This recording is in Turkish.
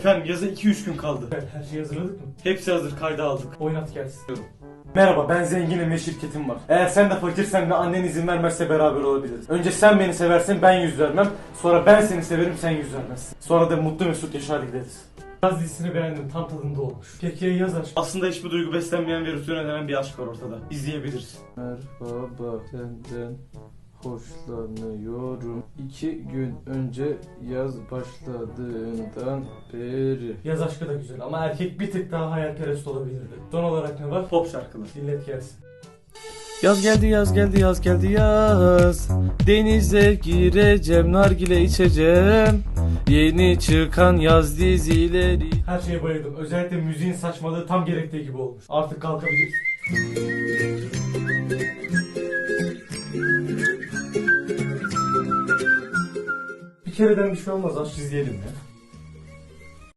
Efendim yaza 2-3 gün kaldı. Evet, her şeyi hazırladık mı? Hepsi hazır kayda aldık. Oynat gelsin. Merhaba ben zenginim ve şirketim var. Eğer sen de fakirsen ve annen izin vermezse beraber olabiliriz. Önce sen beni seversin ben yüz vermem. Sonra ben seni severim sen yüz vermezsin. Sonra da mutlu mesut yaşar gideriz. Yaz dizisini beğendim. Tam tadında olmuş. Peki ya yaz aşkı? Aslında hiçbir duygu beslenmeyen ve rutin ödenen bir aşk var ortada. İzleyebiliriz. Merhaba senden hoşlanıyorum. İki gün önce yaz başladığından beri. Yaz aşkı da güzel ama erkek bir tık daha hayalperest olabilirdi. Son olarak ne var? Pop şarkılar. Dinlet gelsin. Yaz geldi yaz geldi yaz geldi yaz Denize gireceğim nargile içeceğim Yeni çıkan yaz dizileri Her şeye bayıldım. Özellikle müziğin saçmalığı tam gerektiği gibi olmuş. Artık kalkabiliriz. Kereden bir şey olmaz. Aç izleyelim ya.